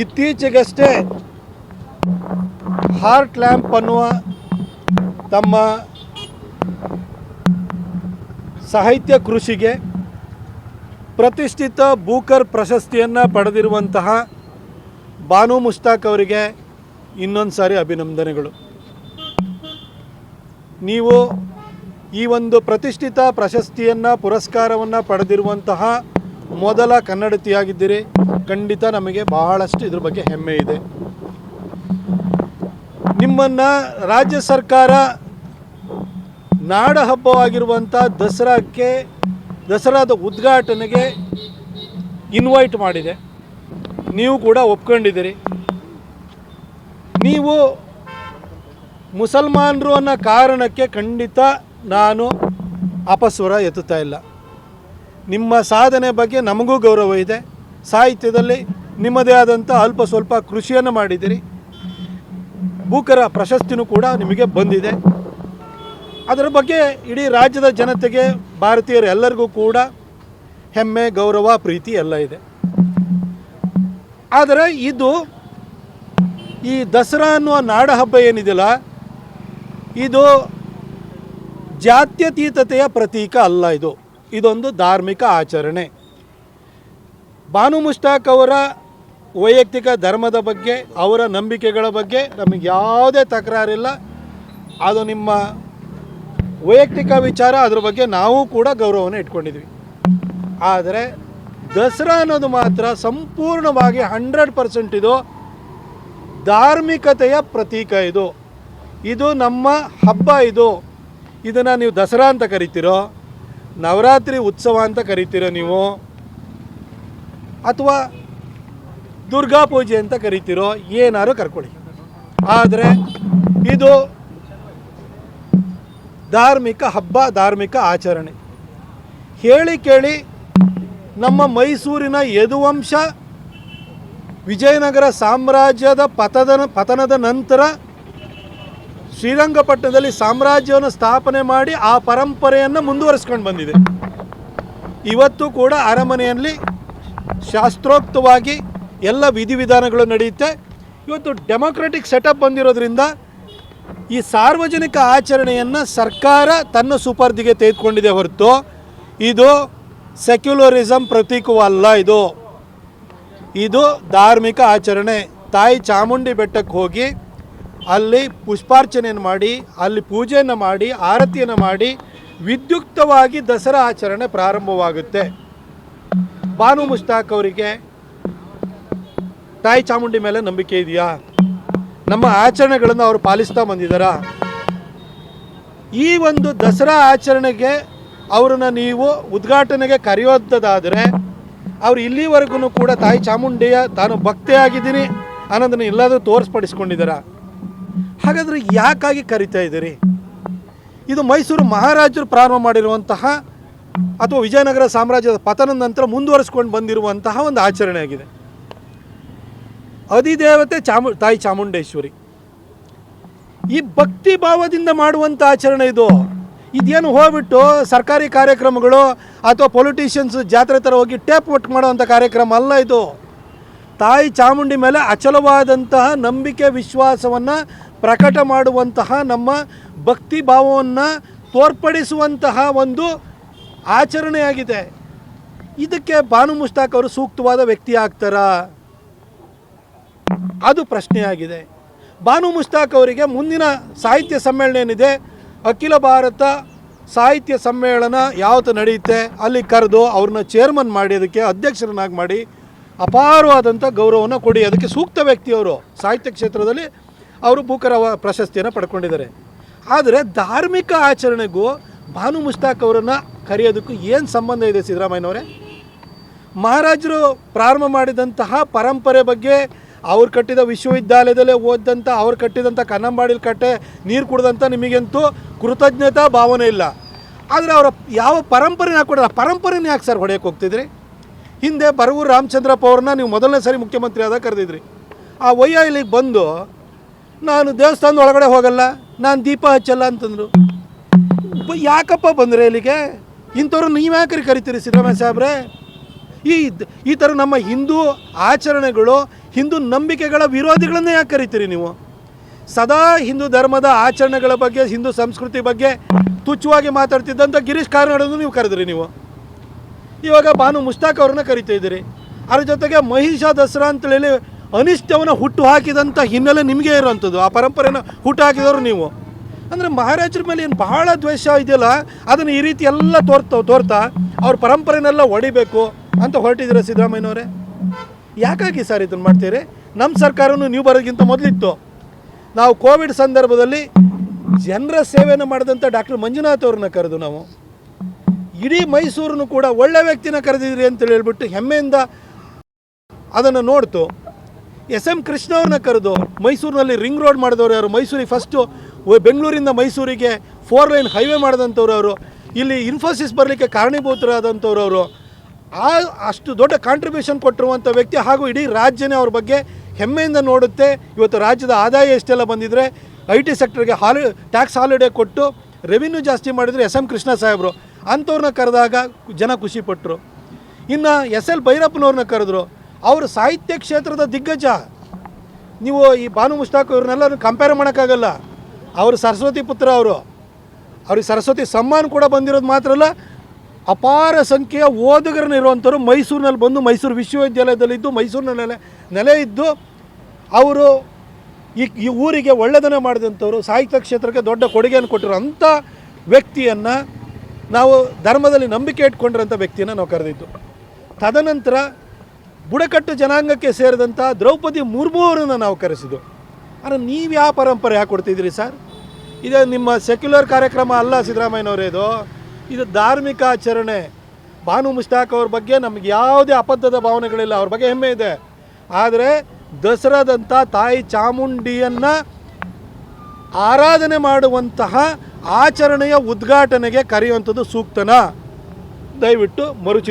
ಇತ್ತೀಚೆಗಷ್ಟೇ heart lamp ಅನ್ನುವ ತಮ್ಮ ಸಾಹಿತ್ಯ ಕೃಷಿಗೆ ಪ್ರತಿಷ್ಠಿತ ಬೂಕರ್ ಪ್ರಶಸ್ತಿಯನ್ನು ಪಡೆದಿರುವಂತಹ ಬಾನು ಮುಷ್ತಾಕ್ ಅವರಿಗೆ ಇನ್ನೊಂದು ಸಾರಿ ಅಭಿನಂದನೆಗಳು. ನೀವು ಈ ಒಂದು ಪ್ರತಿಷ್ಠಿತ ಪ್ರಶಸ್ತಿಯನ್ನು, ಪುರಸ್ಕಾರವನ್ನು ಪಡೆದಿರುವಂತಹ ಮೊದಲ ಕನ್ನಡತಿಯಾಗಿದ್ದೀರಿ. ಖಂಡಿತ ನಮಗೆ ಬಹಳಷ್ಟು ಇದ್ರ ಬಗ್ಗೆ ಹೆಮ್ಮೆ ಇದೆ. ನಿಮ್ಮನ್ನು ರಾಜ್ಯ ಸರ್ಕಾರ ನಾಡ ಹಬ್ಬವಾಗಿರುವಂಥ ದಸರಾಕ್ಕೆ, ದಸರಾದ ಉದ್ಘಾಟನೆಗೆ ಇನ್ವೈಟ್ ಮಾಡಿದೆ. ನೀವು ಕೂಡ ಒಪ್ಕೊಂಡಿದ್ದೀರಿ. ನೀವು ಮುಸಲ್ಮಾನರು ಅನ್ನೋ ಕಾರಣಕ್ಕೆ ಖಂಡಿತ ನಾನು ಅಪಸ್ವರ ಎತ್ತುತ್ತಾ ಇಲ್ಲ. ನಿಮ್ಮ ಸಾಧನೆ ಬಗ್ಗೆ ನಮಗೂ ಗೌರವ ಇದೆ. ಸಾಹಿತ್ಯದಲ್ಲಿ ನಿಮ್ಮದೇ ಆದಂಥ ಅಲ್ಪ ಸ್ವಲ್ಪ ಕೃಷಿಯನ್ನು ಮಾಡಿದ್ದೀರಿ. ಭೂಕರ ಪ್ರಶಸ್ತಿನೂ ಕೂಡ ನಿಮಗೆ ಬಂದಿದೆ. ಅದರ ಬಗ್ಗೆ ಇಡೀ ರಾಜ್ಯದ ಜನತೆಗೆ, ಭಾರತೀಯರು ಎಲ್ಲರಿಗೂ ಕೂಡ ಹೆಮ್ಮೆ, ಗೌರವ, ಪ್ರೀತಿ ಎಲ್ಲ ಇದೆ. ಆದರೆ ಇದು ಈ ದಸರಾ ಅನ್ನುವ ನಾಡಹಬ್ಬ ಏನಿದೆಯಲ್ಲ, ಇದು ಜಾತ್ಯತೀತತೆಯ ಪ್ರತೀಕ ಅಲ್ಲ ಇದು. ಇದೊಂದು ಧಾರ್ಮಿಕ ಆಚರಣೆ. ಬಾನು ಮುಷ್ತಾಕ್ ಅವರ ವೈಯಕ್ತಿಕ ಧರ್ಮದ ಬಗ್ಗೆ, ಅವರ ನಂಬಿಕೆಗಳ ಬಗ್ಗೆ ನಮಗೆ ಯಾವುದೇ ತಕರಾರಿಲ್ಲ. ಅದು ನಿಮ್ಮ ವೈಯಕ್ತಿಕ ವಿಚಾರ, ಅದ್ರ ಬಗ್ಗೆ ನಾವು ಕೂಡ ಗೌರವವನ್ನು ಇಟ್ಕೊಂಡಿದ್ವಿ. ಆದರೆ ದಸರಾ ಅನ್ನೋದು ಮಾತ್ರ ಸಂಪೂರ್ಣವಾಗಿ ಹಂಡ್ರೆಡ್ ಪರ್ಸೆಂಟ್ ಇದು ಧಾರ್ಮಿಕತೆಯ ಪ್ರತೀಕ ಇದು. ಇದು ನಮ್ಮ ಹಬ್ಬ ಇದು. ಇದನ್ನು ನೀವು ದಸರಾ ಅಂತ ಕರಿತೀರೋ, ನವರಾತ್ರಿ ಉತ್ಸವ ಅಂತ ಕರಿತೀರೋ ನೀವು, ಅಥವಾ ದುರ್ಗಾ ಪೂಜೆ ಅಂತ ಕರಿತೀರೋ, ಏನಾರು ಕರ್ಕೊಳ್ಳಿ. ಆದರೆ ಇದು ಧಾರ್ಮಿಕ ಹಬ್ಬ, ಧಾರ್ಮಿಕ ಆಚರಣೆ. ಹೇಳಿ ಕೇಳಿ ನಮ್ಮ ಮೈಸೂರಿನ ಯದುವಂಶ ವಿಜಯನಗರ ಸಾಮ್ರಾಜ್ಯದ ಪತದ, ಪತನದ ನಂತರ ಶ್ರೀರಂಗಪಟ್ಟಣದಲ್ಲಿ ಸಾಮ್ರಾಜ್ಯವನ್ನು ಸ್ಥಾಪನೆ ಮಾಡಿ ಆ ಪರಂಪರೆಯನ್ನು ಮುಂದುವರಿಸ್ಕೊಂಡು ಬಂದಿದೆ. ಇವತ್ತು ಕೂಡ ಅರಮನೆಯಲ್ಲಿ ಶಾಸ್ತ್ರೋಕ್ತವಾಗಿ ಎಲ್ಲ ವಿಧಿವಿಧಾನಗಳು ನಡೆಯುತ್ತೆ. ಇವತ್ತು ಡೆಮೊಕ್ರೆಟಿಕ್ ಸೆಟಪ್ ಬಂದಿರೋದ್ರಿಂದ ಈ ಸಾರ್ವಜನಿಕ ಆಚರಣೆಯನ್ನು ಸರ್ಕಾರ ತನ್ನ ಸುಪರ್ದಿಗೆ ತೆಗೆದುಕೊಂಡಿದೆ ಹೊರತು ಇದು ಸೆಕ್ಯುಲರಿಸಮ್ ಪ್ರತೀಕವಲ್ಲ ಇದು. ಇದು ಧಾರ್ಮಿಕ ಆಚರಣೆ. ತಾಯಿ ಚಾಮುಂಡಿ ಬೆಟ್ಟಕ್ಕೆ ಹೋಗಿ ಅಲ್ಲಿ ಪುಷ್ಪಾರ್ಚನೆಯನ್ನು ಮಾಡಿ, ಅಲ್ಲಿ ಪೂಜೆಯನ್ನು ಮಾಡಿ, ಆರತಿಯನ್ನು ಮಾಡಿ ವಿದ್ಯುಕ್ತವಾಗಿ ದಸರಾ ಆಚರಣೆ ಪ್ರಾರಂಭವಾಗುತ್ತೆ. ಬಾನು ಮುಷ್ತಾಕ್ ಅವರಿಗೆ ತಾಯಿ ಚಾಮುಂಡಿ ಮೇಲೆ ನಂಬಿಕೆ ಇದೆಯಾ? ನಮ್ಮ ಆಚರಣೆಗಳನ್ನು ಅವರು ಪಾಲಿಸ್ತಾ ಬಂದಿದ್ದಾರಾ? ಈ ಒಂದು ದಸರಾ ಆಚರಣೆಗೆ ಅವರನ್ನು ನೀವು ಉದ್ಘಾಟನೆಗೆ ಕರೆಯೋದಾದರೆ ಅವರು ಇಲ್ಲಿವರೆಗೂ ಕೂಡ ತಾಯಿ ಚಾಮುಂಡಿಯ ತಾನು ಭಕ್ತೆಯಾಗಿದ್ದೀನಿ ಅನ್ನೋದನ್ನು ಎಲ್ಲಾದರೂ ತೋರಿಸ್ಪಡಿಸ್ಕೊಂಡಿದ್ದಾರಾ? ಹಾಗಾದರೆ ಯಾಕಾಗಿ ಕರಿತಾ ಇದ್ದೀರಿ? ಇದು ಮೈಸೂರು ಮಹಾರಾಜರು ಪ್ರಾರಂಭ ಮಾಡಿರುವಂತಹ ಅಥವಾ ವಿಜಯನಗರ ಸಾಮ್ರಾಜ್ಯದ ಪತನದ ನಂತರ ಮುಂದುವರಿಸ್ಕೊಂಡು ಬಂದಿರುವಂತಹ ಒಂದು ಆಚರಣೆ ಆಗಿದೆ. ಅಧಿದೇವತೆ ಚಾಮು, ತಾಯಿ ಚಾಮುಂಡೇಶ್ವರಿ. ಈ ಭಕ್ತಿ ಭಾವದಿಂದ ಮಾಡುವಂಥ ಆಚರಣೆ ಇದು. ಇದೇನು ಹೋಗ್ಬಿಟ್ಟು ಸರ್ಕಾರಿ ಕಾರ್ಯಕ್ರಮಗಳು ಅಥವಾ ಪೊಲಿಟಿಷಿಯನ್ಸ್ ಜಾತ್ರೆ ಥರ ಹೋಗಿ ಟೇಪ್ ಒಟ್ಟು ಮಾಡುವಂಥ ಕಾರ್ಯಕ್ರಮ ಅಲ್ಲ ಇದು. ತಾಯಿ ಚಾಮುಂಡಿ ಮೇಲೆ ಅಚಲವಾದಂತಹ ನಂಬಿಕೆ, ವಿಶ್ವಾಸವನ್ನು ಪ್ರಕಟ ಮಾಡುವಂತಹ ನಮ್ಮ ಭಕ್ತಿ ಭಾವವನ್ನು ತೋರ್ಪಡಿಸುವಂತಹ ಒಂದು ಆಚರಣೆಯಾಗಿದೆ. ಇದಕ್ಕೆ ಬಾನು ಮುಷ್ತಾಕ್ ಅವರು ಸೂಕ್ತವಾದ ವ್ಯಕ್ತಿ ಆಗ್ತಾರಾ? ಅದು ಪ್ರಶ್ನೆಯಾಗಿದೆ. ಬಾನು ಮುಷ್ತಾಕ್ ಅವರಿಗೆ ಮುಂದಿನ ಸಾಹಿತ್ಯ ಸಮ್ಮೇಳನ ಏನಿದೆ? ಅಖಿಲ ಭಾರತ ಸಾಹಿತ್ಯ ಸಮ್ಮೇಳನ ಯಾವತ್ತು ನಡೆಯುತ್ತೆ? ಅಲ್ಲಿ ಕರೆದು ಅವ್ರನ್ನ ಚೇರ್ಮನ್ ಮಾಡಿ, ಅದಕ್ಕೆ ಅಧ್ಯಕ್ಷರನ್ನಾಗಿ ಮಾಡಿ ಅಪಾರವಾದಂಥ ಗೌರವವನ್ನು ಕೊಡಿ. ಅದಕ್ಕೆ ಸೂಕ್ತ ವ್ಯಕ್ತಿಯವರು ಸಾಹಿತ್ಯ ಕ್ಷೇತ್ರದಲ್ಲಿ ಅವರು ಬೂಕರ ಪ್ರಶಸ್ತಿಯನ್ನು ಪಡ್ಕೊಂಡಿದ್ದಾರೆ. ಆದರೆ ಧಾರ್ಮಿಕ ಆಚರಣೆಗೂ ಭಾನು ಮುಷ್ತಾಕ್ ಅವರನ್ನು ಕರೆಯೋದಕ್ಕೂ ಏನು ಸಂಬಂಧ ಇದೆ ಸಿದ್ದರಾಮಯ್ಯನವರೇ? ಮಹಾರಾಜರು ಪ್ರಾರಂಭ ಮಾಡಿದಂತಹ ಪರಂಪರೆ ಬಗ್ಗೆ ಅವ್ರು ಕಟ್ಟಿದ ವಿಶ್ವವಿದ್ಯಾಲಯದಲ್ಲೇ ಓದಿದಂಥ ಅವ್ರು ಕಟ್ಟಿದಂಥ ಕನ್ನಂಬಾಡಿಲಿ ಕಟ್ಟೆ, ನೀರು ಕುಡ್ದಂಥ ನಿಮಗಂತೂ ಕೃತಜ್ಞತಾ ಭಾವನೆ ಇಲ್ಲ. ಆದರೆ ಅವರ ಯಾವ ಪರಂಪರೆನ ಕೊಡಲ್ಲ, ಪರಂಪರೆನೇ ಯಾಕೆ ಸರ್ ಹೊಡೆಯಕ್ಕೆ ಹೋಗ್ತಿದ್ರಿ? ಹಿಂದೆ ಬರವೂರು ರಾಮಚಂದ್ರಪ್ಪ ಅವ್ರನ್ನ ನೀವು ಮೊದಲನೇ ಸಾರಿ ಮುಖ್ಯಮಂತ್ರಿ ಆದಾಗ ಕರೆದಿದ್ರಿ. ಆ ವಯ್ಯ ಇಲ್ಲಿಗೆ ಬಂದು ನಾನು ದೇವಸ್ಥಾನದ ಒಳಗಡೆ ಹೋಗಲ್ಲ, ನಾನು ದೀಪ ಹಚ್ಚಲ್ಲ ಅಂತಂದರು. ಯಾಕಪ್ಪ ಬಂದರೆ ಇಲ್ಲಿಗೆ? ಇಂಥವ್ರು ನೀವು ಯಾಕ್ರಿ ಕರಿತೀರಿ ಸಿದ್ದರಾಮಯ್ಯ ಸಾಹೇಬ್ರೆ? ಈ ಈ ಥರ ನಮ್ಮ ಹಿಂದೂ ಆಚರಣೆಗಳು, ಹಿಂದೂ ನಂಬಿಕೆಗಳ ವಿರೋಧಿಗಳನ್ನೇ ಯಾಕೆ ಕರಿತೀರಿ ನೀವು? ಸದಾ ಹಿಂದೂ ಧರ್ಮದ ಆಚರಣೆಗಳ ಬಗ್ಗೆ, ಹಿಂದೂ ಸಂಸ್ಕೃತಿ ಬಗ್ಗೆ ತುಚ್ಛವಾಗಿ ಮಾತಾಡ್ತಿದ್ದಂಥ ಗಿರೀಶ್ ಕಾರ್ನಾಡನ್ನು ನೀವು ಕರೆದ್ರಿ ನೀವು. ಇವಾಗ ಭಾನು ಮುಷ್ತಾಕ್ ಅವ್ರನ್ನ ಕರಿತಾ ಇದ್ದೀರಿ. ಅದ್ರ ಜೊತೆಗೆ ಮಹಿಷಾ ದಸರಾ ಅಂತೇಳಿ ಅನಿಷ್ಟವನ್ನು ಹುಟ್ಟು ಹಾಕಿದಂಥ ಹಿನ್ನೆಲೆ ನಿಮಗೆ ಇರೋವಂಥದ್ದು. ಆ ಪರಂಪರೆನ ಹುಟ್ಟು ಹಾಕಿದವರು ನೀವು. ಅಂದರೆ ಮಹಾರಾಜರ ಮೇಲೆ ಏನು ಬಹಳ ದ್ವೇಷ ಇದೆಯಲ್ಲ, ಅದನ್ನು ಈ ರೀತಿ ಎಲ್ಲ ತೋರ್ತಾ ತೋರ್ತಾ ಅವ್ರ ಪರಂಪರೆನೆಲ್ಲ ಹೊಡಿಬೇಕು ಅಂತ ಹೊರಟಿದ್ದೀರ ಸಿದ್ದರಾಮಯ್ಯನವರೇ? ಯಾಕಾಗಿ ಸರ್ ಇದನ್ನು ಮಾಡ್ತೀರಿ? ನಮ್ಮ ಸರ್ಕಾರವೂ ನೀವು ಬರೋದಕ್ಕಿಂತ ಮೊದಲಿತ್ತು. ನಾವು ಕೋವಿಡ್ ಸಂದರ್ಭದಲ್ಲಿ ಜನರ ಸೇವೆಯನ್ನು ಮಾಡಿದಂಥ ಡಾಕ್ಟರ್ ಮಂಜುನಾಥ್ ಅವ್ರನ್ನ ಕರೆದು ನಾವು. ಇಡೀ ಮೈಸೂರನ್ನು ಕೂಡ ಒಳ್ಳೆ ವ್ಯಕ್ತಿನ ಕರೆದಿದ್ರಿ ಅಂತೇಳಿ ಹೇಳ್ಬಿಟ್ಟು ಹೆಮ್ಮೆಯಿಂದ ಅದನ್ನು ನೋಡ್ತು. ಎಸ್ ಎಂ ಕೃಷ್ಣ ಅವ್ರನ್ನ ಕರೆದು ಮೈಸೂರಿನಲ್ಲಿ ರಿಂಗ್ ರೋಡ್ ಮಾಡಿದವರು ಯಾರು? ಮೈಸೂರಿಗೆ ಫಸ್ಟು ಬೆಂಗಳೂರಿಂದ ಮೈಸೂರಿಗೆ ಫೋರ್ ಲೈನ್ ಹೈವೇ ಮಾಡಿದಂಥವ್ರು ಅವರು ಇಲ್ಲಿ ಇನ್ಫೋಸಿಸ್ ಬರಲಿಕ್ಕೆ ಕಾರಣೀಭೂತರಾದಂಥವ್ರು ಅವರು ಆ, ಅಷ್ಟು ದೊಡ್ಡ ಕಾಂಟ್ರಿಬ್ಯೂಷನ್ ಕೊಟ್ಟಿರುವಂಥ ವ್ಯಕ್ತಿ ಹಾಗೂ ಇಡೀ ರಾಜ್ಯನೇ ಅವ್ರ ಬಗ್ಗೆ ಹೆಮ್ಮೆಯಿಂದ ನೋಡುತ್ತೆ. ಇವತ್ತು ರಾಜ್ಯದ ಆದಾಯ ಎಷ್ಟೆಲ್ಲ ಬಂದಿದ್ದರೆ ಐ ಟಿ ಸೆಕ್ಟರ್ಗೆ ಹಾಲಿ ಟ್ಯಾಕ್ಸ್ ಹಾಲಿಡೇ ಕೊಟ್ಟು ರೆವಿನ್ಯೂ ಜಾಸ್ತಿ ಮಾಡಿದರೆ ಎಸ್ ಎಂ ಕೃಷ್ಣ ಸಾಹೇಬರು. ಅಂಥವ್ರನ್ನ ಕರೆದಾಗ ಜನ ಖುಷಿಪಟ್ಟರು ಇನ್ನು ಎಸ್ ಎಲ್ ಭೈರಪ್ಪನವ್ರನ್ನ ಕರೆದ್ರು. ಅವರು ಸಾಹಿತ್ಯ ಕ್ಷೇತ್ರದ ದಿಗ್ಗಜ. ನೀವು ಈ ಭಾನು ಮುಷ್ತಾಕ್ ಇವ್ರನ್ನೆಲ್ಲ ಕಂಪೇರ್ ಮಾಡೋಕ್ಕಾಗಲ್ಲ. ಅವರು ಸರಸ್ವತಿ ಪುತ್ರ ಅವರು. ಅವ್ರಿಗೆ ಸರಸ್ವತಿ ಸಮ್ಮಾನ ಕೂಡ ಬಂದಿರೋದು ಮಾತ್ರ ಅಲ್ಲ, ಅಪಾರ ಸಂಖ್ಯೆಯ ಓದುಗರನ್ನ ಇರುವಂಥವ್ರು ಮೈಸೂರಿನಲ್ಲಿ ಬಂದು ಮೈಸೂರು ವಿಶ್ವವಿದ್ಯಾಲಯದಲ್ಲಿದ್ದು ಮೈಸೂರಿನ ನೆಲೆ ನೆಲೆ ಇದ್ದು ಅವರು ಈ ಈ ಊರಿಗೆ ಒಳ್ಳೆಯದನ್ನೇ ಮಾಡಿದಂಥವ್ರು, ಸಾಹಿತ್ಯ ಕ್ಷೇತ್ರಕ್ಕೆ ದೊಡ್ಡ ಕೊಡುಗೆಯನ್ನು ಕೊಟ್ಟಿರೋ ಅಂಥ ವ್ಯಕ್ತಿಯನ್ನು ನಾವು ಧರ್ಮದಲ್ಲಿ ನಂಬಿಕೆ ಇಟ್ಕೊಂಡಿರೋಂಥ ವ್ಯಕ್ತಿಯನ್ನು ನಾವು ಕರೆದಿದ್ದು. ತದನಂತರ ಬುಡಕಟ್ಟು ಜನಾಂಗಕ್ಕೆ ಸೇರಿದಂಥ ದ್ರೌಪದಿ ಮುರ್ಮು ಅವರನ್ನು ನಾವು ಕರೆಸಿದ್ದು. ಆದರೆ ನೀವು ಯಾವ ಪರಂಪರೆ ಯಾಕೆ ಕೊಡ್ತಿದ್ದೀರಿ ಸರ್? ಇದು ನಿಮ್ಮ ಸೆಕ್ಯುಲರ್ ಕಾರ್ಯಕ್ರಮ ಅಲ್ಲ ಸಿದ್ದರಾಮಯ್ಯನವರೇ ಇದು. ಇದು ಧಾರ್ಮಿಕ ಆಚರಣೆ. ಭಾನು ಮುಷ್ತಾಕ್ ಅವ್ರ ಬಗ್ಗೆ ನಮಗೆ ಯಾವುದೇ ಅಬದ್ಧದ ಭಾವನೆಗಳಿಲ್ಲ. ಅವ್ರ ಬಗ್ಗೆ ಹೆಮ್ಮೆ ಇದೆ. ಆದರೆ ದಸರಾದಂಥ ತಾಯಿ ಚಾಮುಂಡಿಯನ್ನು ಆರಾಧನೆ ಮಾಡುವಂತಹ ಆಚರಣೆಯ ಉದ್ಘಾಟನೆಗೆ ಕರೆಯುವಂಥದ್ದು ಸೂಕ್ತನಾ? ದಯವಿಟ್ಟು ಮರುಚಿ